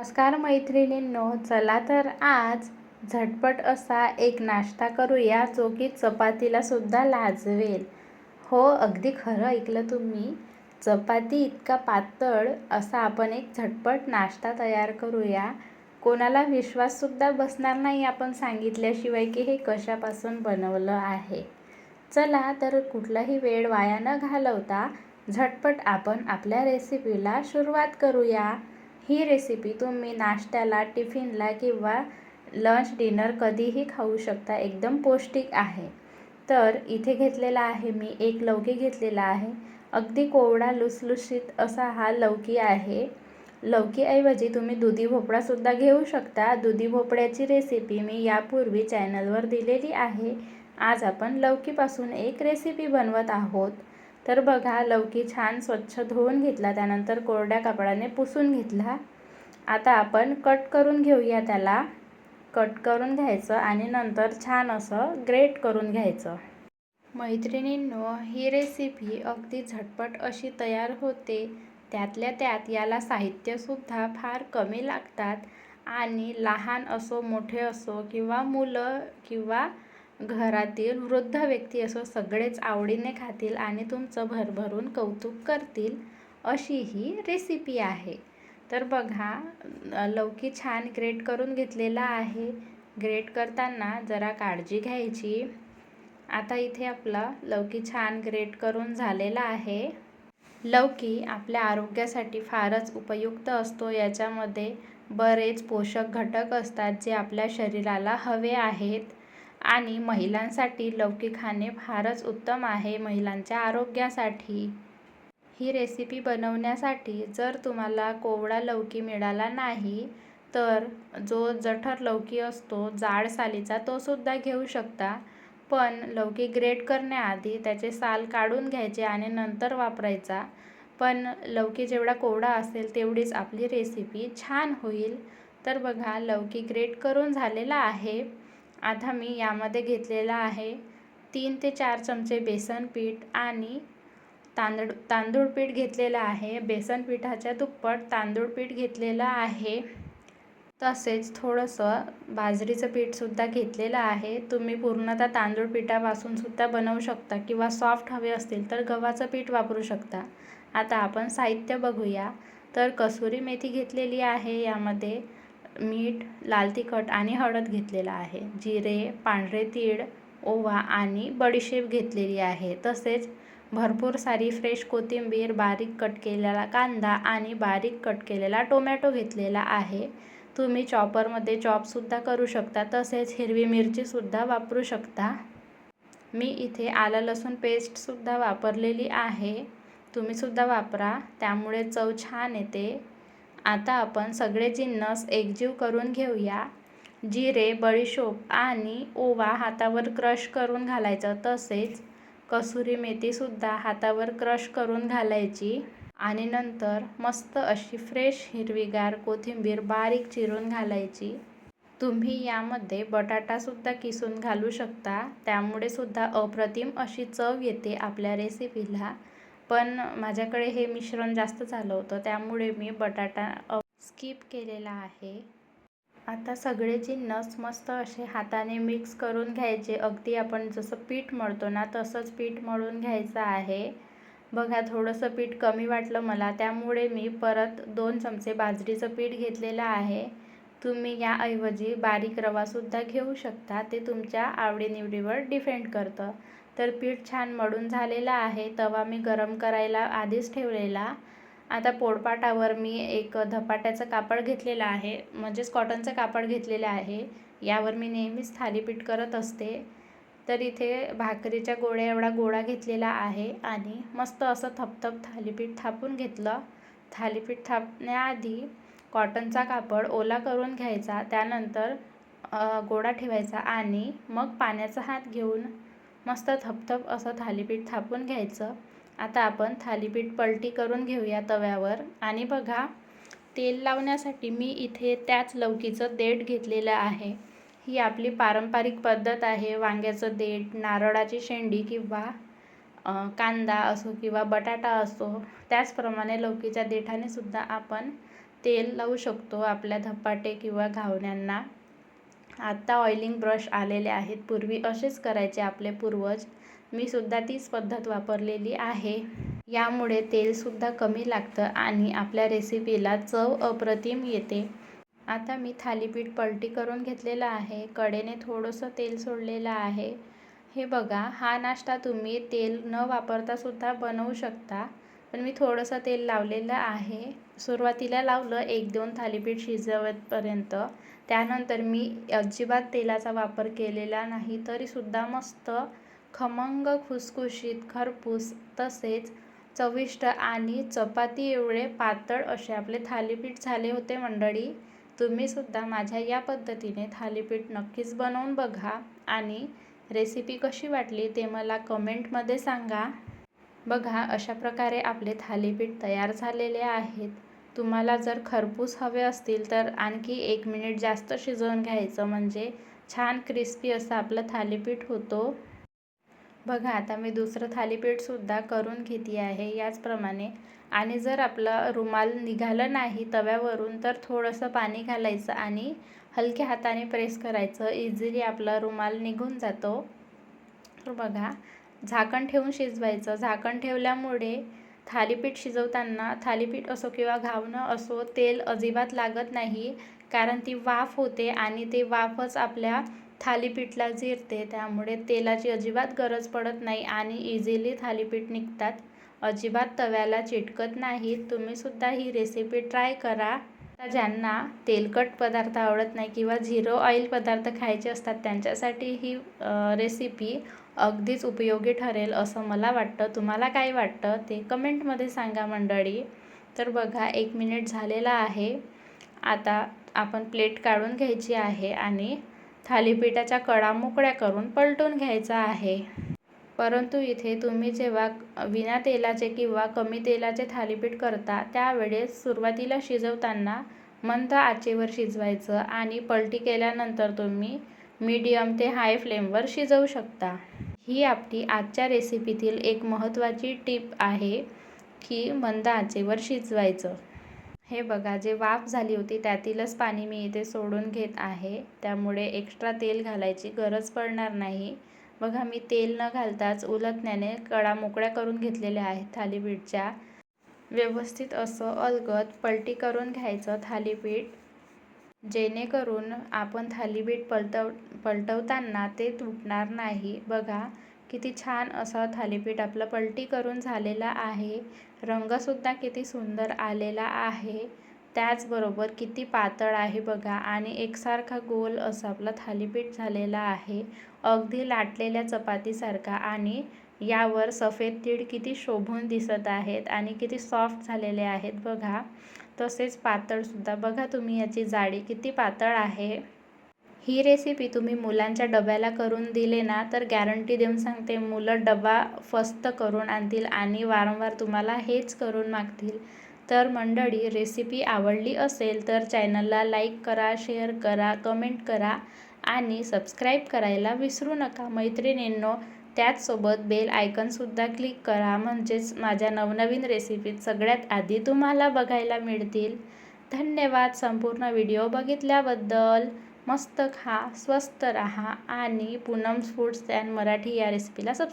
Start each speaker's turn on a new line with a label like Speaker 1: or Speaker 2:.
Speaker 1: नमस्कार मैत्रिणींनो चला तर आज झटपट असा एक नाश्ता करूया जो की चपातीला सुद्धा लाजवेल. हो अगदी खरं ऐकलं तुम्ही. चपाती इतका पातळ असा आपण एक झटपट नाश्ता तयार करूया. कोणाला विश्वाससुद्धा बसणार नाही आपण सांगितल्याशिवाय की हे कशापासून बनवलं आहे. चला तर कुठलाही वेळ वाया न घालवता झटपट आपण आपल्या रेसिपीला सुरुवात करूया. ही रेसिपी तुम्ही नाश्त्याला टिफिनला किंवा लंच डिनर कधीही खाऊ शकता. एकदम पौष्टिक आहे. तर इथे घेतलेला आहे मी एक लौकी घेतलेला आहे. अगदी कोवडा लुसलुशीत असा हा लौकी आहे. लौकीऐवजी तुम्ही दुधी भोपळासुद्धा घेऊ शकता. दुधी भोपळ्याची रेसिपी मी यापूर्वी चॅनलवर दिलेली आहे. आज आपण लौकीपासून एक रेसिपी बनवत आहोत. तर बघा लौकी छान स्वच्छ धुवून घेतला त्यानंतर कोरड्या कापडाने पुसून घेतला. आता आपण कट करून घेऊया त्याला. कट करून घ्यायचं आणि नंतर छान असं ग्रेट करून घ्यायचं. मैत्रिणींनो ही रेसिपी अगदी झटपट अशी तयार होते. त्यातल्या त्यात याला साहित्यसुद्धा फार कमी लागतात. आणि लहान असो मोठे असो किंवा मुलं किंवा घरातील वृद्ध व्यक्ती असो सगळेच आवडीने खातील आणि तुमचं भरभरून कौतुक करतील अशी ही रेसिपी आहे. तर बघा लौकी छान ग्रेट करून घेतलेला आहे. ग्रेट करताना जरा काळजी घ्यायची. आता इथे आपलं लौकी छान ग्रेट करून झालेला आहे. लौकी आपल्या आरोग्यासाठी फारच उपयुक्त असतो. याच्यामध्ये बरेच पोषक घटक असतात जे आपल्या शरीराला हवे आहेत. आणि महिलांसाठी लौकी खाणे फारच उत्तम आहे महिलांच्या आरोग्यासाठी. ही रेसिपी बनवण्यासाठी जर तुम्हाला कोवळा लौकी मिळाला नाही तर जो जठर लौकी असतो जाड सालीचा तो सुद्धा घेऊ शकता. पण लौकी ग्रेट करण्याआधी त्याचे साल काढून घ्यायचे आणि नंतर वापरायचा. पण लौकी जेवढा कोवळा असेल तेवढीच आपली रेसिपी छान होईल. तर बघा लौकी ग्रेट करून झालेला आहे. आता मी यामध्ये घेतलेला आहे. तीन ते चार चमचे बेसन पीठ आणि तांदूळ तांदूळ पीठ घेतलेलं आहे. बेसन पिठाच्या दुप्पट तांदूळ पीठ घेतलेलं आहे. तसेच थोडंसं बाजरीचं पीठसुद्धा घेतलेलं आहे. तुम्ही पूर्णतः तांदूळ पिठापासूनसुद्धा बनवू शकता किंवा सॉफ्ट हवे असतील तर गव्हाचं पीठ वापरू शकता. आता आपण साहित्य बघूया. तर कसुरी मेथी घेतलेली आहे यामध्ये. मीठ लाल तिखट आणि हळद घेतलेला आहे. जिरे पांढरे तीळ ओवा आणि बडीशेप घेतलेली आहे. तसेच भरपूर सारी फ्रेश कोथिंबीर बारीक कट केलेला कांदा आणि बारीक कट केलेला टोमॅटो घेतलेला आहे. तुम्ही चॉपरमध्ये चॉपसुद्धा करू शकता. तसेच हिरवी मिरचीसुद्धा वापरू शकता. मी इथे आलं लसूण पेस्टसुद्धा वापरलेली आहे. तुम्हीसुद्धा वापरा. त्यामुळे चव छान येते. आता आपण सगळे जिन्नस एकजीव करून घेऊया जिरे बडीशोप आणि ओवा हातावर क्रश करून घालायचं. तसेच कसुरी मेथीसुद्धा हातावर क्रश करून घालायची आणि नंतर मस्त अशी फ्रेश हिरवीगार कोथिंबीर बारीक चिरून घालायची. तुम्ही यामध्ये बटाटासुद्धा किसून घालू शकता. त्यामुळे सुद्धा अप्रतिम अशी चव येते आपल्या रेसिपीला पण माझ्याकडे हे मिश्रण जास्त झालं होतं त्यामुळे मी बटाटा स्किप केलेला आहे. आता सगळे जिन्नस मस्त असे हाताने मिक्स करून घ्यायचे अगदी आपण जसं पीठ मळतो ना तसंच पीठ मळून घ्यायचं आहे. बघा थोडंसं पीठ कमी वाटलं मला त्यामुळे मी परत दोन चमचे बाजरीचं पीठ घेतलेलं आहे. तुम्ही याऐवजी बारीक रवासुद्धा घेऊ शकता ते तुमच्या आवडीनिवडीवर डिपेंड करतं. तर पीठ छान मळून झालेलं आहे. तवा मी गरम करायला आधीच ठेवलेला. आता पोळपाटावर मी एक धपाट्याचं कापड घेतलेलं आहे. म्हणजेच कॉटनचं कापड घेतलेलं आहे. यावर मी नेहमीच थालीपीठ करत असते. तर इथे भाकरीच्या गोळ्या एवढा गोळा घेतलेला आहे आणि मस्त असं थपथप थालीपीठ थापून घेतलं. थालीपीठ थापण्याआधी कॉटनचा कापड ओला करून घ्यायचा. त्यानंतर गोळा ठेवायचा आणि मग पाण्याचा हात घेऊन मस्त थपथप असं थालीपीठ थापून घ्यायचं. आता आपण थालीपीठ पलटी करून घेऊया तव्यावर. आणि बघा तेल लावण्यासाठी मी इथे त्याच लौकीचं देठ घेतलेलं आहे. ही आपली पारंपरिक पद्धत आहे. वांग्याचं देठ नारळाची शेंडी किंवा कांदा असो किंवा बटाटा असो त्याचप्रमाणे लौकीच्या देठाने सुद्धा आपण तेल लावू शकतो आपल्या धपाटे किंवा घावण्यांना. आत्ता ऑइलिंग ब्रश आलेले आहेत. पूर्वी असेच करायचे आपले पूर्वज. मी सुद्धा तीच पद्धत वापरलेली आहे. यामुळे तेलसुद्धा कमी लागतं आणि आपल्या रेसिपीला चव अप्रतिम येते. आता मी थालीपीठ पलटी करून घेतलेलं आहे. कडेने थोडंसं तेल सोडलेलं आहे. हे बघा हा नाश्ता तुम्ही तेल न वापरता सुद्धा बनवू शकता. पण मी थोडंसं तेल लावलेलं आहे. सुरुवातीला लावलं एक दोन थालीपीठ शिजवतपर्यंत. त्यानंतर मी अजिबात तेलाचा वापर केलेला नाही तरीसुद्धा मस्त खमंग खुसखुशीत खरपूस तसेच चविष्ट आणि चपाती एवढे पातळ असे आपले थालीपीठ झाले होते मंडळी. तुम्हीसुद्धा माझ्या या पद्धतीने थालीपीठ नक्कीच बनवून बघा आणि रेसिपी कशी वाटली ते मला कमेंटमध्ये सांगा. बघा अशा प्रकारे आपले थालीपीठ तयार झालेले आहेत. तुम्हाला जर खरपूस हवे असतील तर आणखी एक मिनिट जास्त शिजवून घ्यायचं म्हणजे छान क्रिस्पी असं आपलं थालीपीठ होतो. बघा आता मी दुसरं थालीपीठसुद्धा करून घेते आहे याचप्रमाणे. आणि जर आपलं रुमाल निघालं नाही तव्यावरून तर थोडंसं पाणी घालायचं आणि हलक्या हाताने प्रेस करायचं. इझिली आपला रुमाल निघून जातो. तर बघा झाकण ठेवून शिजवायचं. झाकण ठेवल्यामुळे थालीपीठ शिजवताना थालीपीठ असो किंवा घावणं असो तेल अजिबात लागत नाही कारण ती वाफ होते आणि ते वाफच आपल्या थालीपीठला जिरते त्यामुळे तेलाची अजिबात गरज पडत नाही आणि इझिली थालीपीठ निघतात. अजिबात तव्याला चिटकत नाहीत तुम्हीसुद्धा ही रेसिपी ट्राय करा. आता ज्यांना तेलकट पदार्थ आवडत नाही किंवा झिरो ऑइल पदार्थ खायचे असतात त्यांच्यासाठी ही रेसिपी अगदीच उपयोगी ठरेल असं मला वाटतं. तुम्हाला काय वाटतं ते कमेंटमध्ये सांगा मंडळी. तर बघा एक मिनिट झालेला आहे. आता आपण प्लेट काढून घ्यायची आहे आणि थालीपीठाच्या कडा मोकळ्या करून पलटून घ्यायचा आहे. परंतु इथे तुम्ही जेव्हा विना तेलाचे किंवा कमी तेलाचे थालीपीठ करता त्यावेळेस सुरुवातीला शिजवताना मंद आचेवर शिजवायचं आणि पलटी केल्यानंतर तुम्ही मीडियम ते हाय फ्लेमवर शिजवू शकता. ही आपली आजच्या रेसिपीतील एक महत्त्वाची टीप आहे की मंद आचेवर शिजवायचं. हे बघा जे वाफ झाली होती त्यातीलच पाणी मी इथे सोडून घेत आहे. त्यामुळे एक्स्ट्रा तेल घालायची गरज पडणार नाही. बघा मी तेल न घालताच उलटण्याने कडा मोकळ्या करून घेतलेल्या आहेत थालीपीठच्या. व्यवस्थित असं अलगद पलटी करून घ्यायचं थालीपीठ. जेणेकरून आपण थालीपीठ पलटव पलटवताना ते तुटणार नाही. बघा किती छान असं थालीपीठ आपलं पलटी करून झालेलं आहे. रंगसुद्धा किती सुंदर आलेला आहे. त्याचबरोबर किती पातळ आहे बघा आणि एकसारखा गोल असं आपलं थालीपीठ झालेला आहे. अगदी लाटलेल्या चपातीसारखा आणि यावर सफेद तीळ किती शोभून दिसत आहेत आणि किती सॉफ्ट झालेले आहेत बघा. तसेच पातळसुद्धा बघा तुम्ही याची जाडी किती पातळ आहे. ही रेसिपी तुम्ही मुलांच्या डब्याला करून दिले ना तर गॅरंटी देऊन सांगते मुलं डबा फस्त करून आणतील आणि वारंवार तुम्हाला हेच करून मागतील. तर मंडळी रेसिपी आवडली असेल तर चॅनलला लाईक करा शेअर करा कमेंट करा आणि सबस्क्राईब करायला विसरू नका. मैत्रिणींनो त्याचसोबत बेल आयकनसुद्धा क्लिक करा. म्हणजेच माझ्या नवनवीन रेसिपीत सगळ्यात आधी तुम्हाला बघायला मिळतील. धन्यवाद. संपूर्ण व्हिडिओ बघितल्याबद्दल मस्त खा स्वस्त रहा आणि पूनम्स फूड्स अँड मराठी या रेसिपीला सब